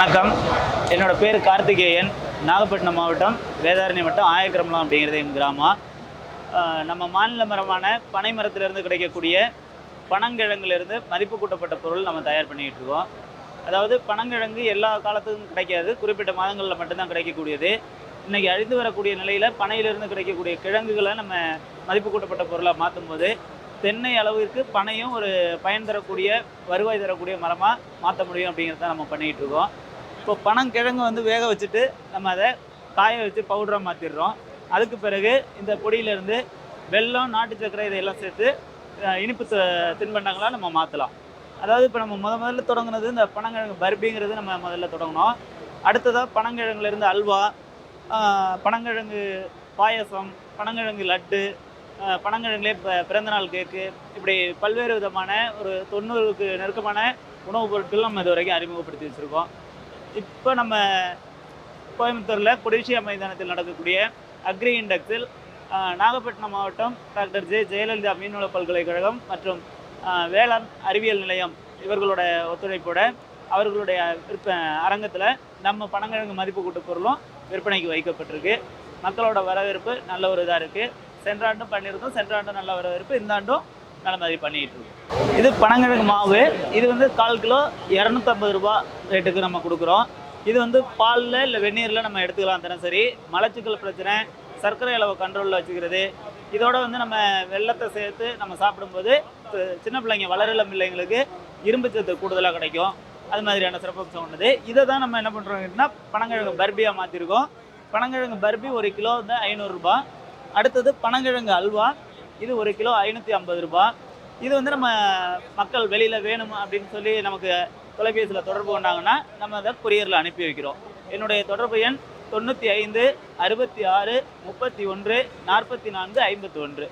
வணக்கம். என்னோட பேர் கார்த்திகேயன். நாகப்பட்டினம் மாவட்டம் வேதாரணி வட்டம் ஆயக்கிரமலம் அப்படிங்கிறது எங்கள் கிராமம். நம்ம மாநில மரமான பனை மரத்திலிருந்து கிடைக்கக்கூடிய பனங்கிழங்குலேருந்து மதிப்பு கூட்டப்பட்ட பொருள் நம்ம தயார் பண்ணிக்கிட்டு இருக்கோம். அதாவது பனங்கிழங்கு எல்லா காலத்துக்கும் கிடைக்காது. குறிப்பிட்ட மாதங்களில் மட்டும்தான் கிடைக்கக்கூடியது. இன்றைக்கி அழிந்து வரக்கூடிய நிலையில் பனையிலிருந்து கிடைக்கக்கூடிய கிழங்குகளை நம்ம மதிப்பு கூட்டப்பட்ட பொருளாக மாற்றும் போது தென்னை அளவிற்கு பனையும் ஒரு பயன் தரக்கூடிய வருவாய் தரக்கூடிய மரமாக மாற்ற முடியும் அப்படிங்கிறத நம்ம பண்ணிகிட்டு இருக்கோம். இப்போ பனங்கிழங்கு வந்து வேக வச்சுட்டு நம்ம அதை காய வச்சு பவுடராக மாற்றிடுறோம் அதுக்கு பிறகு இந்த பொடியிலேருந்து வெல்லம் நாட்டு சர்க்கரை இதையெல்லாம் சேர்த்து இனிப்பு தின்பண்டங்களாக நம்ம மாற்றலாம் அதாவது இப்போ நம்ம முத முதல்ல தொடங்குனது இந்த பனங்கிழங்கு பர்பிங்கிறது நம்ம முதல்ல தொடங்கினோம். அடுத்ததாக பனங்கிழங்குலேருந்து அல்வா பனங்கிழங்கு பாயசம் பனங்கிழங்கு லட்டு பனங்கிழங்குலே பிறந்தநாள் கேக்கு இப்படி பல்வேறு விதமான ஒரு தொண்ணூறுக்கு நெருக்கமான உணவுப் பொருட்கள் நம்ம இது வரைக்கும் அறிமுகப்படுத்தி வச்சுருக்கோம். இப்போ நம்ம கோயம்புத்தூரில் கொடிசியா மைதானத்தில் நடக்கக்கூடிய அக்ரி இண்டெக்ஸில் நாகப்பட்டினம் மாவட்டம் டாக்டர் ஜே ஜெயலலிதா மீன்வள பல்கலைக்கழகம் மற்றும் வேளாண் அறிவியல் நிலையம் இவர்களோட ஒத்துழைப்போட அவர்களுடைய விற்ப அரங்கத்தில் நம்ம பனங்கிழங்கு மதிப்பு கூட்டு பொருளும் விற்பனைக்கு வைக்கப்பட்டிருக்கு. மக்களோட வரவேற்பு நல்ல ஒரு இதாக இருக்குது சென்ற ஆண்டும் பண்ணியிருந்தோம் சென்ற ஆண்டும் நல்ல வரவேற்பு. இந்த ஆண்டும் நல்ல மாதிரி பண்ணிகிட்டு இருக்கோம் இது பனங்கிழங்கு மாவு. இது வந்து கால் கிலோ இரநூத்தம்பது ரூபா ரேட்டுக்கு நம்ம கொடுக்குறோம். இது வந்து பாலில் இல்லை வெந்நீரில் நம்ம எடுத்துக்கலாம் தினசரி. மலச்சிக்கல் பிரச்சனை சர்க்கரை அளவை கண்ட்ரோலில் வச்சுக்கிறது. இதோட வந்து நம்ம வெள்ளத்தை சேர்த்து நம்ம சாப்பிடும்போது சின்ன பிள்ளைங்க வளரலம் பிள்ளைங்களுக்கு இரும்பு சத்து கூடுதலாக கிடைக்கும். அது மாதிரியான சிறப்பம்சம் கொண்டது இதை தான் நம்ம என்ன பண்ணுறோம்னா பனங்கிழங்கு பர்பியாக மாற்றிருக்கோம் பனங்கிழங்கு பர்பி ஒரு கிலோ வந்து ஐநூறுரூபா அடுத்தது பனங்கிழங்கு அல்வா. இது ஒரு கிலோ ஐநூற்றி ஐம்பது ரூபா. இது வந்து நம்ம மக்கள் வெளியில் வேணும் அப்படின்னு சொல்லி நமக்கு தொலைபேசியில் தொடர்பு கொண்டாங்கன்னா நம்ம அதை கொரியரில் அனுப்பி வைக்கிறோம். என்னுடைய தொடர்பு எண் தொண்ணூற்றி ஐந்து அறுபத்தி ஆறு முப்பத்தி ஒன்று நாற்பத்தி நான்கு ஐம்பத்தி ஒன்று.